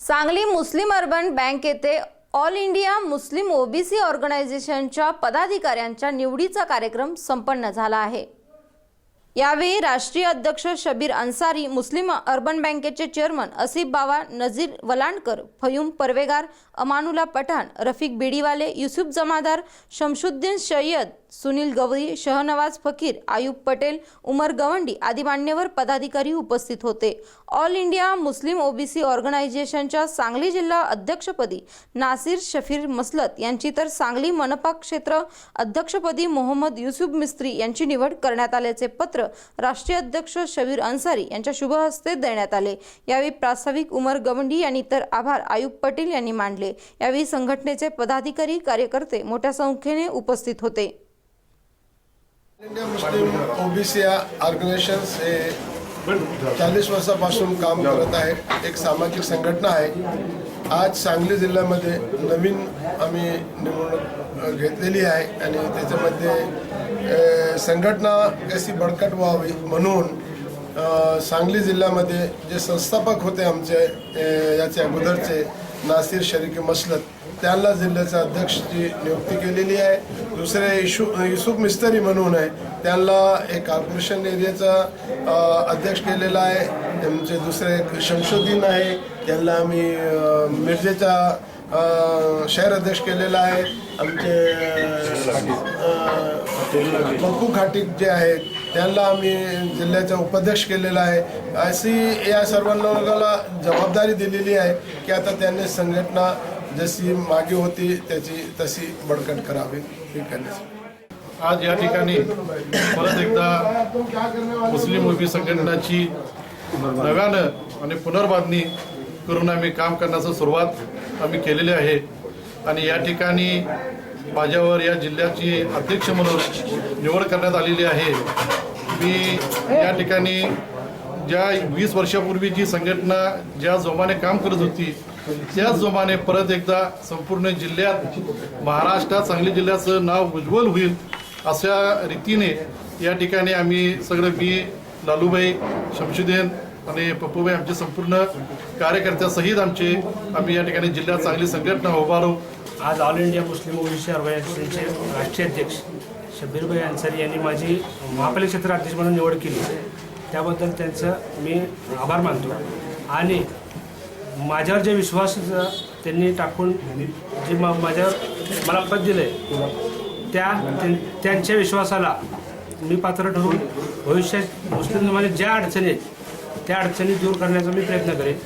Sangli Muslim urban bank येथे all India Muslim OBC ऑर्गनायझेशनच्या पदाधिकाऱ्यांच्या निवडीचा कार्यक्रम संपन्न झाला आहे. यावेळी राष्ट्रीय अध्यक्ष शबीर अन्सारी मुस्लिम अर्बन बँकेचे चेअरमन असिफ बावा नजीर वलांडकर फयूम परवेगार अमानुला पठाण रफिक बिडीवाले युसुफ जमादार शमशुद्दीन सय्यद सुनील गवळी शहनवाज फकीर आयुब पटेल उमर गवंडी आदी मान्यवर पदाधिकारी उपस्थित होते. ऑल इंडिया मुस्लिम ओबीसी ऑर्गनायझेशनच्या सांगली जिल्हा अध्यक्षपदी नासिर शफीर मसलत यांची तर सांगली मनपा क्षेत्र अध्यक्षपदी मोहम्मद युसुफ मिस्त्री यांची निवड करण्यात आल्याचे पत्र राष्ट्रीय अध्यक्ष शबीर अन्सारी यांच्या शुभहस्ते देण्यात आले. यावेळी प्रास्ताविक उमर गवंडी यांनी तर आभार आयुब पटेल यांनी मांडले यावेळी संघटनेचे पदाधिकारी कार्यकर्ते मोठ्या संख्येने उपस्थित होते. इंडिया मुस्लिम ओबीसी ऑर्गनायझेशन्स हे चाळीस वर्षापासून काम करत आहे. एक सामाजिक संघटना आहे. आज सांगली जिल्ह्यामध्ये नवीन आम्ही निवडणूक घेतलेली आहे आणि त्याच्यामध्ये संघटना कशी बळकट व्हावी म्हणून सांगली जिल्ह्यामध्ये जे संस्थापक होते आमचे याचे अगोदरचे नासिर शरीक मसलत त्यांना जिल्ह्याचा अध्यक्षची नियुक्ती केलेली आहे. दुसरे इशू युसुफ मिस्तरी म्हणून आहे. त्यांना एक कॉर्पोरेशन एरियाचा अध्यक्ष केलेला आहे. त्यांचे दुसरे एक शमशुद्दीन आहे. त्यांना आम्ही मिरजेचा शहर अध्यक्ष केलेला आहे. आमचे बप्पू खाटीक जे आहेत त्यांना आम्ही जिल्ह्याचा उपाध्यक्ष केलेला आहे. अशी या सर्वांना जबाबदारी दिलेली आहे की आता त्यांनी संघटना जशी मागे होती त्याची तशी बळकट करावी हे करण्यासाठी आज या ठिकाणी परत एकदा मुस्लिम उभी संघटनाची नव्यानं आणि पुनर्बांधणी करून आम्ही काम करण्याचं सुरुवात आम्ही केलेली आहे. आणि या ठिकाणी माझ्यावर या जिल्ह्याची अध्यक्ष म्हणून निवड करण्यात आलेली आहे. मी या ठिकाणी ज्या वीस वर्षापूर्वी जी संघटना ज्या जोमाने काम करत होती त्याच जोमाने परत एकदा संपूर्ण जिल्ह्यात महाराष्ट्रात सांगली जिल्ह्याचं नाव उज्ज्वल होईल अशा रीतीने या ठिकाणी आम्ही सगळं मी लालूबाई शमशुद्दीन आणि पप्पूबाई आमचे संपूर्ण कार्यकर्त्यासहित आमचे आम्ही या ठिकाणी जिल्ह्यात चांगली संघटना उभारू आज ऑल इंडिया मुस्लिम ओबीसी ऑर्गनायझेशनचे राष्ट्रीय अध्यक्ष शब्बीरभाई अन्सारी यांनी माझी महापालिका क्षेत्र अध्यक्ष म्हणून निवड केली. त्याबद्दल त्यांचं मी आभार मानतो. आणि माझ्यावर जे विश्वास त्यांनी टाकून जे म माझ्यावर मला पद दिलं आहे त्या त्यांच्या विश्वासाला मी पात्र ठरून भविष्यात मुस्लिम समाजात ज्या अडचणी आहेत त्या अडचणी दूर करण्याचा मी प्रयत्न करेन.